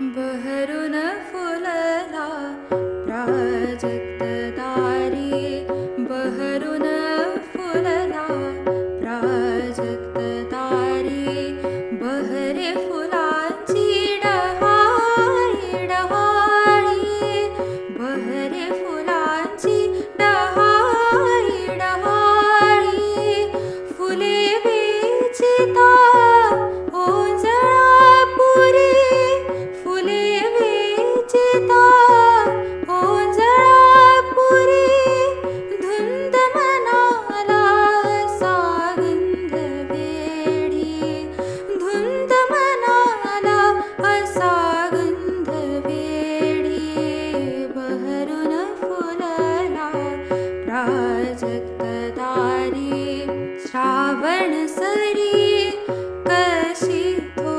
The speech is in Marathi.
बहरुन फुलला प्राजक्त दारी बहरुन फुलला प्राजक्त दारी बहरे फुलांची डहाळी डहाळी बहरे फुलांची डहाळी डहाळी फुले वेचिता सरि कषितो